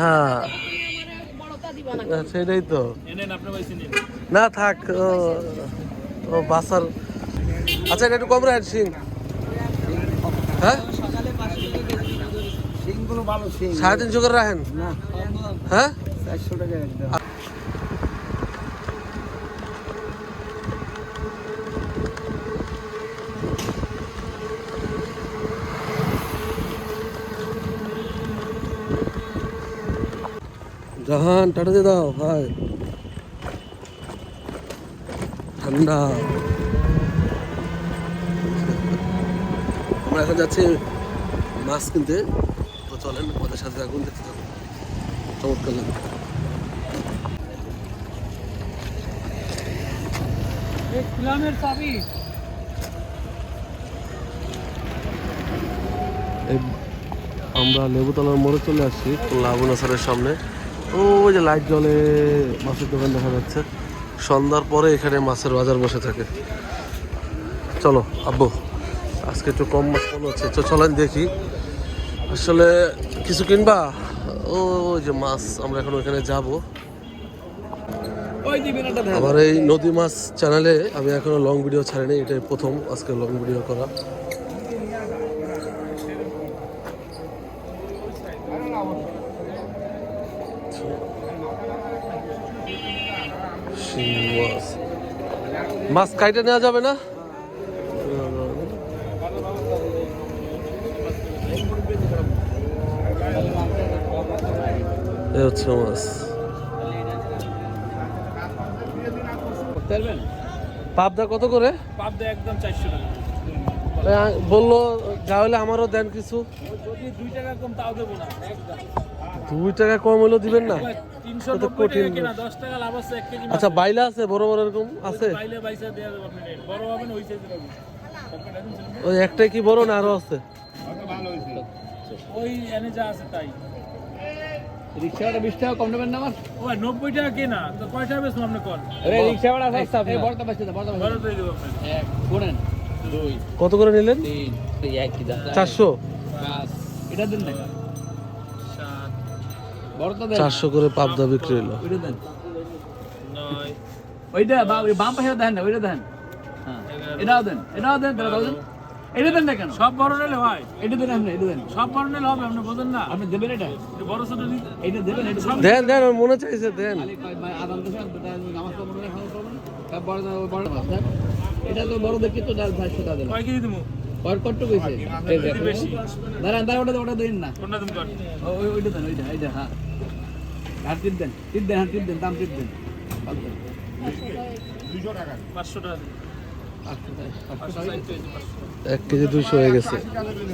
হ্যাঁ। সেটাই তো। না থাক ও বাসার আচ্ছা এটা একটু কম রাখেন সিং হ্যাঁ? সাড়ে তিনশো করে রাখেন? হ্যাঁ? জাহান টাটা দিয়ে দাও ভাই। ঠান্ডা। আমরা এখন যাচ্ছি মাছ কিনতে। তো চলেন ওদের সাথে আগুন দেখতে যাব চমৎকার লাগে এই- আমরা লেবুতলার মোড়ে চলে আসছি লাবণা স্যারের সামনে। ওই যে লাইট জলে মাছের দোকান দেখা যাচ্ছে। সন্ধ্যার পরে এখানে মাছের বাজার বসে থাকে। চলো, আব্বু, আজকে একটু কম মাছ মনে হচ্ছে? তো চলেন দেখি। আসলে কিছু কিনবা? ও যে মাছ, আমরা এখন ওইখানে যাব। আমার এই নদী মাছ চ্যানেলে আমি এখনও লং ভিডিও ছাড়িনি, এটাই প্রথম আজকে লং ভিডিও করা। মাছ কাইটা নেওয়া যাবে না? হচ্ছে মাছ। পাবদা কত করে? পাবদা একদম চারশো টাকা। বলল যা হলে আমারও দেন কিছু। দুই টাকা কম তাও দেবো না? একদম দুই টাকা কম হলেও দিবেন না কঠিন আচ্ছা বাইলা আছে? বড় বড় এরকম আছে? ওই একটাই কি বড় না আরও আছে? ওই এনে যা আছে তাই। রিক্সাটা বিশ টাকা কম নেবেন না আমার? ওই নব্বই টাকা কেনা তো কয় টাকা বেশি আপনি কল? আরে রিক্সা ভাড়া শুনেন। কত করে নিলেন তিন এই এক কি দাম চারশো পাঁচ এটা দেন না সাত বড়টা দেন চারশো করে পাবদা বিক্রি হলো ওইটা বাম পাশে দেন না ওইটা দেন হ্যাঁ এটাও দেন এটাও দেন তাহলে দেন এটা দেন না কেন সব বড় নিলে হয় এটা দেন আপনি এটা দেন সব বড় নিলে হবে আপনি বোঝেন না আপনি দেবেন এটা বড় ছোট নিতে দেবেন এটা দেবেন দেন দেন মনে চাইছে দেন খালি কয় ভাই আদান তো নামাজ পড়ব না খাওয়া করব না তার বড় বড় দেন এটা তো বড় দেখি তো ডাল দেন। কয় কেজি কত কইছে। দাঁড়ান দাঁড়ান ওটা ওটা দিন না। কোনটা তুমি কর ওইটা দেন ওইটা এইটা হ্যাঁ। আর টিপ দেন টিপ দেন হ্যাঁ টিপ দেন দাম টিপ দেন। পাঁচশো পাঁচশো টাকা পাঁচশো টাকা, পাঁচশো পাঁচশো টাকা। ষাট হয়েছে, পাঁচশো। এক কেজি দুইশো হয়ে গেছে।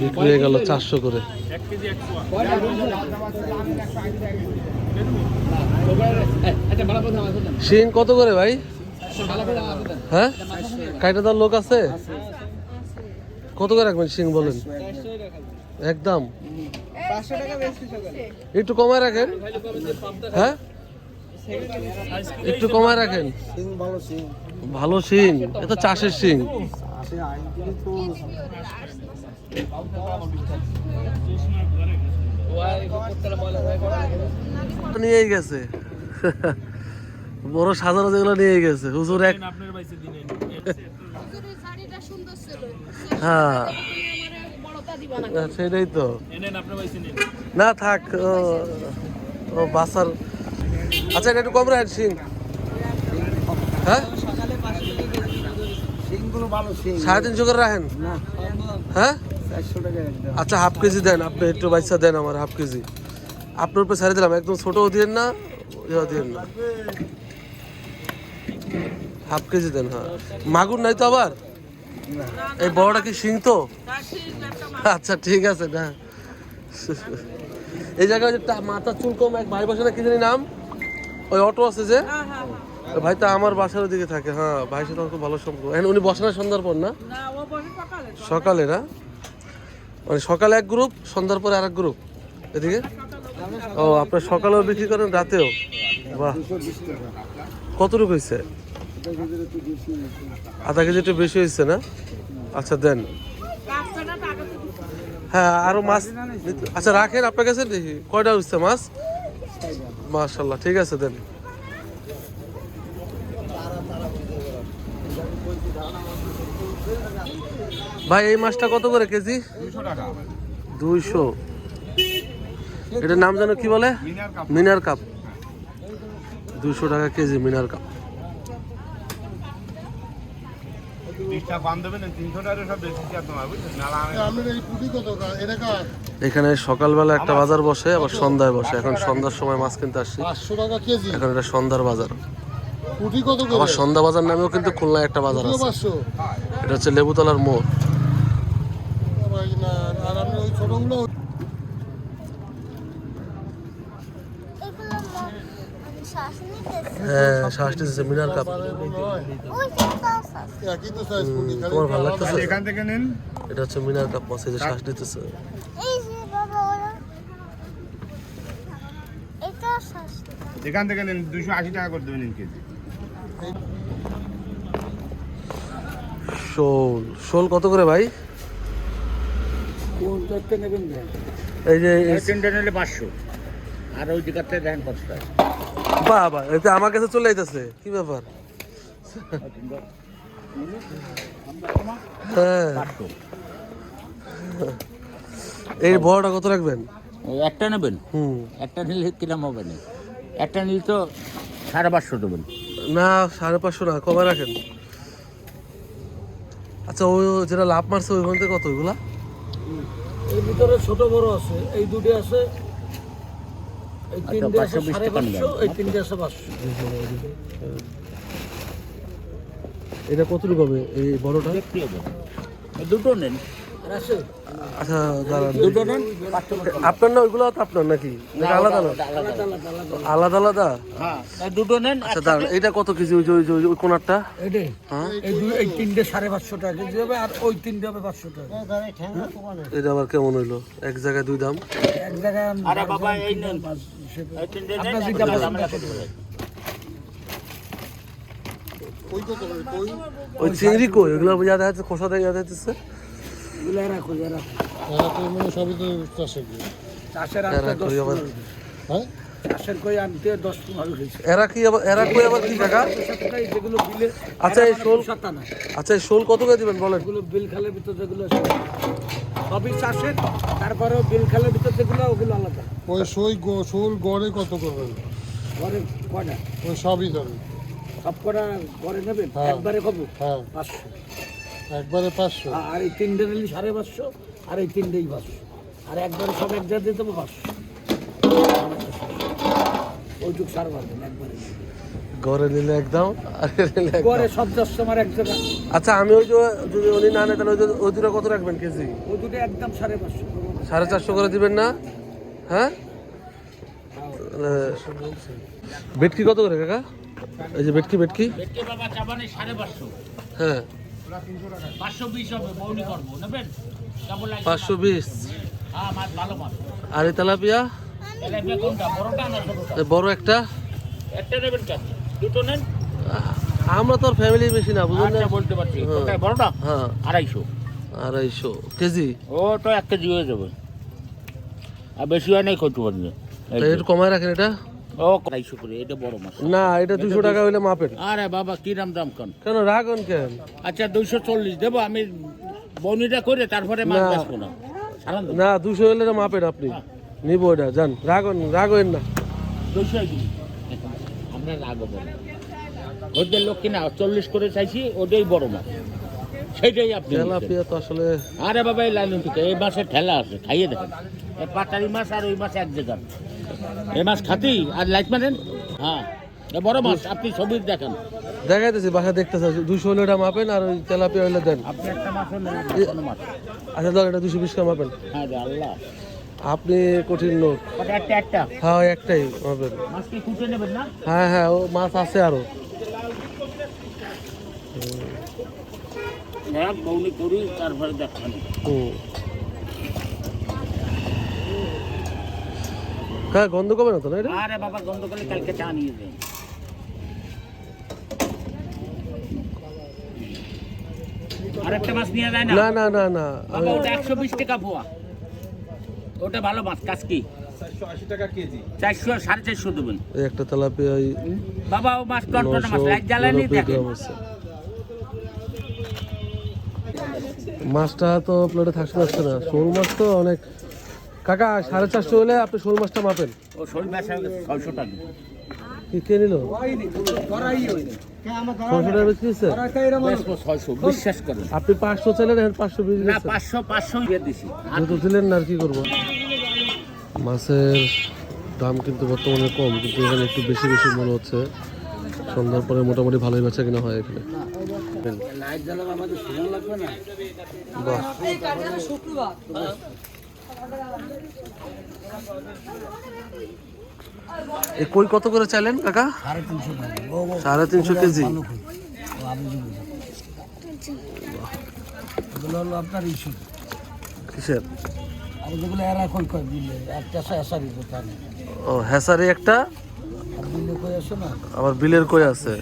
বিক্রি হয়ে গেল চারশো করে। দেন। শিং কত করে ভাই? হ্যাঁ? কাইটা লোক আছে? কত করে রাখবেন শিং বলেন? একদম। একটু কমায় রাখেন। হ্যাঁ? একটু কমায় রাখেন। সিং ভালো সিং এ তো চাষের আইনজীবী নিয়েই গেছে। বড় সাজানো যেগুলো নিয়ে গেছে। হুজুর এক আপনার বাইসে দিনে হুজুরের শাড়িটা সুন্দর ছিল। হ্যাঁ। আমারে বড়টা দিবা না হ্যাঁ, সেটাই তো না থাক ও ও বাসার আচ্ছা এটা একটু কম রাখেন শিং। হ্যাঁ? সিং সাড়ে তিনশো করে রাখেন? হ্যাঁ? চারশো টাকা একদম আচ্ছা হাফ কেজি দেন আপনি একটু বাইসা দেন আমার হাফ কেজি। আপনার উপরে ছেড়ে দিলাম একদম ছোটও দিন না ইয়া দিন না। হাফ কেজি দেন হ্যাঁ। মাগুর নাই তো আবার? এই বড়টা কি শিং তো? আচ্ছা ঠিক আছে না। এই জায়গায় যে মাথা চুল কম এক ভাই বসে না কি জানি নাম? ওই অটো আছে যে? ভাই তো আমার বাসার দিকে থাকে হ্যাঁ। ভাই সাথে আমার ভালো সম্পর্ক। এখন উনি বসে না সন্ধ্যার পর না? সকালে না? মানে সকালে এক গ্রুপ সন্ধ্যার পরে আর এক গ্রুপ এদিকে? ও আপনার সকালেও বিক্রি করেন রাতেও? বাহ। কতটুকু হয়েছে আধা কেজি একটু বেশি হয়েছে না? আচ্ছা দেন। হ্যাঁ আরও মাছ আচ্ছা রাখেন আপনার কাছে দেখি। কয়টা হচ্ছে মাছ? মাশাল্লাহ ঠিক আছে, দেন। ভাই, এই মাছটা কত করে কেজি? দুইশো। এটার নাম যেন কি বলে? মিনার কাপ। দুইশো টাকা কেজি মিনার কাপ তিরিশটা কম দেবেন তিনশো টাকা সব বেশি চাপ তোমার বুঝছেন নালা আমি আপনার এই পুঁটি কত এটা কার এখানে সকালবেলা একটা বাজার বসে আবার সন্ধ্যায় বসে। এখন সন্ধ্যার সময় মাছ কিনতে আসছি। পাঁচশো টাকা কেজি? এখন এটা সন্ধ্যার বাজার। আবার সন্ধ্যা বাজার নামেও কিন্তু খুলনা একটা বাজার আছে। এটা হচ্ছে লেবুতলার মোড় ভাই না আর আপনি ওই ছোটগুলো এগুলো ম- আমি শ্বাস নিতেছি হ্যাঁ শ্বাস নিতেছে মিনার কাপ। তোমার ভালো লাগতেছে? এখান থেকে নিন। এটা হচ্ছে মিনার কাপ মাছ এই যে শ্বাস নিতে। এখান থেকে নিন দুশো আশি টাকা করে দেবেন কেজি। শোল শোল কত করে ভাই? নেবেন এই যে তিনটে নিলে পাঁচশো। আর ওই দিকাতে দেন পাঁচটা বাবা এটা আমার কাছে চলে যাইতেছে কি ব্যাপার? হ্যাঁ। এই বড়টা কত রাখবেন? একটা নেবেন? হুম। একটা নিলে কিরম হবে না? একটা নিলে তো সাড়ে পাঁচশো দেবেন। না সাড়ে পাঁচশো না কমে রাখেন? আচ্ছা ওই যেটা লাভ মারছে ওইখান থেকে কত ওইগুলা? এর ভিতরে ছোট বড় আছে এই দুটি আছে আচ্ছা, তিনটে আছে 520 সাড়ে টাকা নিবেন। পাঁচশো এই তিনটে আছে পাঁচশো। এটা কতটুকু হবে এই বড়টা? দুটো নেন। আচ্ছা দাঁড়ান। দুটো নেন। আপনার না ওইগুলো তো আপনার নাকি? আলাদা আলাদা আলাদা, আলাদা। আলাদা। আলাদা হ্যাঁ দুটো নেন আচ্ছা দাঁড়ান। এটা কত কেজি? ওই যে ওই ওই কোনারটা? হ্যাঁ? এই দুই এই তিনটে সাড়ে পাঁচশো টাকা কেজি হবে আর ওই তিনটে হবে পাঁচশো টাকা এটা আবার কেমন হইল? এক জায়গায় দুই দাম? এক জায়গায় আরে বাবা, এই নেন। ওই চিংড়ি কই? ওগুলো যাতে আছে খোসা দিয়ে যাতে হচ্ছে সবই তো চাষের হ্যাঁ? এরা কি আবার এরা কই আবার কি টাকা যেগুলো বিলে আচ্ছা, এই শোল- আচ্ছা এই শোল কত করে দিবেন বলেন? এগুলো বিল খালের ভিতর যেগুলো আছে সবই চাষের তারপরেও বিল খালের ভিতর যেগুলো ওগুলো আলাদা। ওই সই শোল গড়ে কত করবেন ঘরে কয়টা? ওই সবই ধরেন সব কটা ঘরে নেবেন হ্যাঁ। একবারে কবে হ্যাঁ। পাঁচশো। একবারে পাঁচশো। আর এই তিনটে নিলে সাড়ে পাঁচশো আর এই তিনটেই পাঁচশো। আর একবারে সব এক জায়গায় দিতে হবে পাঁচশো। ওইটুক সার পারবেন একবারে। ঘরে নিলে এক দাম আর এ নিলে এক সব জায়গা আচ্ছা আমি ওই যে যদি উনি না নেন তাহলে ওই দুটো কত রাখবেন কেজি? ওই দুটো একদম সাড়ে পাঁচশো। সাড়ে চারশো করে দিবেন না? হ্যাঁ? বেটকি কত করে কাকা? এই যে সাড়ে পাঁচশো। হ্যাঁ। পাঁচশো বিশ হ্যাঁ মাছ ভালো মাছ। আর এই তেলাপিয়া? বড় একটা? একটা নেবেন কেন? দুটো নেন? আ- আমরা তো ফ্যামিলি বেশি না বুঝলেন আচ্ছা না বলতে পারছি। হ্যাঁ। বড়টা? হ্যাঁ। আড়াইশো। আড়াইশো। কেজি? ও তো এক কেজি হয়ে যাবে। আর বেশি হয় নাই পারবে তা একটু কমায় রাখেন এটা? ও আড়াইশো করে এটা বড় মাছ। না এটা দুশো টাকা হইলে মাপেন আরে বাবা কি দাম কেন? কেন রাখুন কেন? আচ্ছা দুইশো চল্লিশ দেবো আমি বনিটা করে তারপরে মাছ। বেচবো না। না দুশো হইলে এটা মাপেন আপনি। নিবো এটা যান রাখুন রাখবেন না। দুইশো আমরা রাখব না। ওদের লোক কিনা চল্লিশ করে চাইছি ওটাই বড় মাছ। সেটাই আপনি তো আসলে আরে বাবা এই লাইন থেকে এই মাছের ঠেলা আছে খাইয়ে দেখেন। পাটারি মাছ আর ওই মাছ এক জায়গার। এই মাছ খাতি আর লাইট মারেন হ্যাঁ। বড় মাছ আপনি ছবি দেখেন। দেখাইতেছি বাসা দেখতেছে দুশো হলে মাপেন আর ওই তেলাপিয়া হইলে দেন। আপনি একটা মাছ নেন মাছ? আচ্ছা ধর এটা দুশো বিশ টাকা মাপেন। হ্যাঁ আল্লাহ। আপনি কঠিন লোক। একটা একটা। হ্যাঁ একটাই মাপেন। মাছ কি কুটে নেবেন না? হ্যাঁ হ্যাঁ ও মাছ আছে আরও। হ্যাঁ তারপরে দেখেন। হ্যাঁ গন্ধ কবে না তো না এটা? আরে বাবা গন্ধ করলে কালকে চা নিয়ে যাই। আরেকটা মাছ নিয়ে যায় না? না না না না। বাবা ওটা একশো বিশ টাকা পোয়া ওটা ভালো মাছ কাজকি চারশো সাড়ে চারশো দেবেন। একটা তেলাপিয়া বাবা ও মাছ টনটনা নশো মাছ? লাইট জ্বালানি দেখেন। মাছটা তো প্লেটে থাকতে পারছে না শোল মাছ তো অনেক কাকা সাড়ে চারশো হলে আপনি শোল মাছটা মাপেন। ছয়শো টাকা কি কে নিল? আপনি পাঁচশো চাইলেন এখন পাঁচশো পাঁচশো পাঁচশো দিলেন না আর কি করব? মাছের দাম কিন্তু বর্তমানে কম কিন্তু এখানে একটু বেশি বেশি মনে হচ্ছে। সন্ধ্যার পরে মোটামুটি ভালোই বেচা কিনা হয় এখানে। লাইট জ্বালাবে আমাদের সময় লাগবে না? বাহ। এই কই কত করে চাইলেন কাকা? সাড়ে তিনশো কেজি। আপনার ইস্যু কিসের? আর যেগুলো এরা কই কই বিলে একটা এসারি কথা ও হ্যাসারি একটা? বিলে কই আসো না আবার বিলের কই আছে?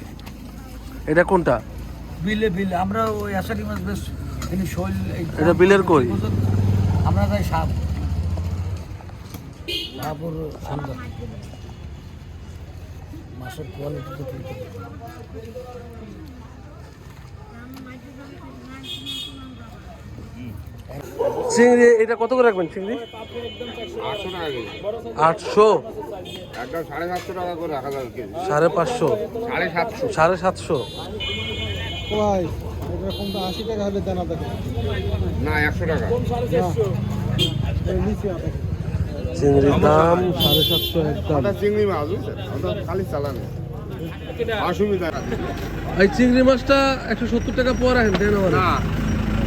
এটা কোনটা? বিলে বিলে। আমরা ওই এসারি মাছ বেশ শৈল এটা বিলের কই? আমরা যাই সাপ। সাপর সুন্দর মাছের কোয়ালিটি তো ঠিক চিংড়ি এটা কত করে রাখবেন চিংড়ি? আটশো। সাড়ে সাতশো টাকা করে রাখা যাবে কেজি। সাড়ে পাঁচশো। সাড়ে সাতশো। সাড়ে সাতশো। ভাই এরকম তো আশি টাকা হলে দানা না একশো টাকা। চিংড়ির দাম সাড়ে সাতশো একদম চিংড়ি মাছ খালি চালানো। এই চিংড়ি মাছটা একশো সত্তর টাকা পর আহেন দেন আমার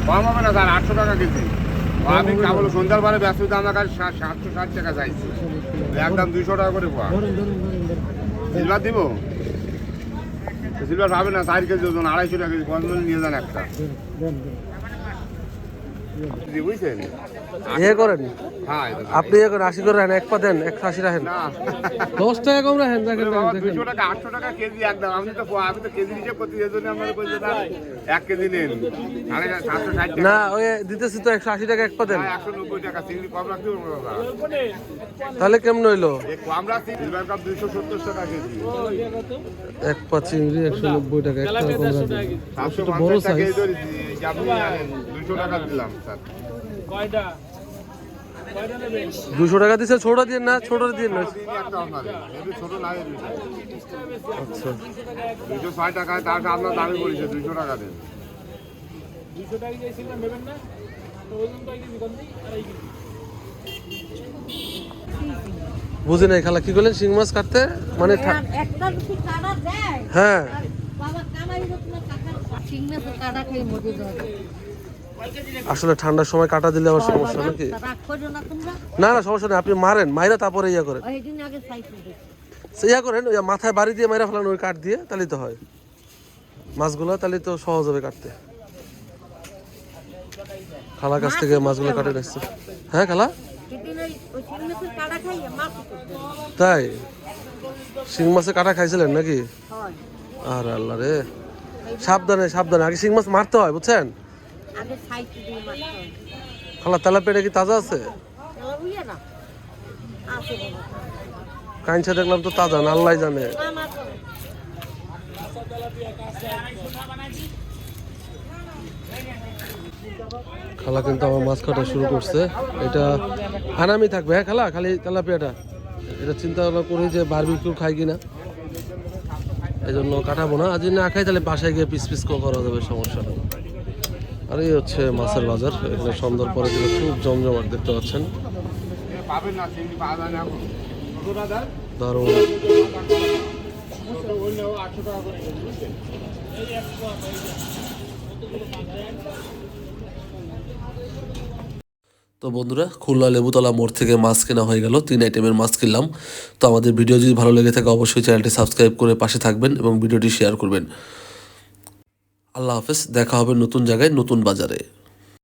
কম হবে না স্যার আটশো টাকা কেজি। আমি কেবল সন্ধ্যার পরে ব্যস্ত আমার সাতশো ষাট টাকা চাইছি। একদম দুইশো টাকা করে পাওয়া সিলভার দিব? সিলভার পাবে না চার কেজি ওজন আড়াইশো টাকা কেজি। নিয়ে যান একটা। বুঝছেন ইয়ে করেন? হ্যাঁ। আপনি আশি করে রাখেন এক পা দেন একশো আশি রাখেন। দশ টাকা কম রাখেন দেখেন বাবা টাকা আটশো টাকা কেজি একদম। আমি তো আমি তো কেজি হিসেব করতে এই জন্য বলছি না এক কেজি নেন। ওই দিতেছি তো একশো আশি টাকা এক পা দেন। হ্যাঁ, একশো নব্বই টাকা চিংড়ি কম রাখতে। তাহলে কেমন হইল? কম রাখছি সত্তর টাকা কেজি। এক পা চিংড়ি একশো নব্বই টাকা এক টাকা কম রাখবেন বড় পঞ্চাশ টাকা দুইশো টাকা দিলাম স্যার। কয়টা? দুশো টাকা দিচ্ছে ছোট দিয়ে না ছোট দিয়ে না। আচ্ছা। দুইশো ছয় টাকায় তার আপনার দামি পড়েছে দুইশো টাকা দেন। দুশো টাকা না? বুঝি নাই খালা কি করলেন? শিং মাছ কাটতে? মানে হ্যাঁ আসলে ঠান্ডার সময় কাটা দিলে আমার সমস্যা নাকি? না না সমস্যা নেই। আপনি মারেন মাইরা তারপরে ইয়া করেন। ইয়া করেন ওই মাথায় বাড়ি দিয়ে মাইরা ফেলান ওই কাঠ দিয়ে তাহলে তো হয়। মাছগুলো তাহলে তো সহজ হবে কাটতে। খালা কাছ থেকে মাছগুলো কাটে নিচ্ছে। হ্যাঁ খালা? তাই? শিং মাছে কাটা খাইছিলেন নাকি? আর আল্লাহ রে। সাবধানে সাবধানে। আগে শিং মাছ মারতে হয় বুঝছেন? আগে সাইকেল দিয়ে মাছ খালা কি তাজা আছে? এলা না। আছে বাবা দেখলাম তো তাজা না আল্লাহ জানে। খালা কিন্তু আমার মাছ কাটা শুরু করছে। এটা আনামি থাকবে হ্যাঁ খালা? খালি তেলাপিয়াটা। এটা চিন্তা ভাবনা করি যে বারবিকিউ খাই কিনা। এই জন্য কাটাবো না। আজ না খাই তাহলে বাসায় গিয়ে পিস পিস করা যাবে সমস্যা নেই আর এই হচ্ছে মাছের বাজার। এখানে সন্ধ্যার পরে কিন্তু খুব জমজমাট দেখতে পাচ্ছেন। দারুণ। তো বন্ধুরা, খুলনা লেবুতলা মোড় থেকে মাছ কেনা হয়ে গেল। তিন আইটেমের মাছ কিনলাম। তো আমাদের ভিডিও যদি ভালো লেগে থাকে, অবশ্যই চ্যানেলটি সাবস্ক্রাইব করে পাশে থাকবেন এবং ভিডিওটি শেয়ার করবেন। আল্লাহ হাফেজ দেখা হবে নতুন জায়গায় নতুন বাজারে।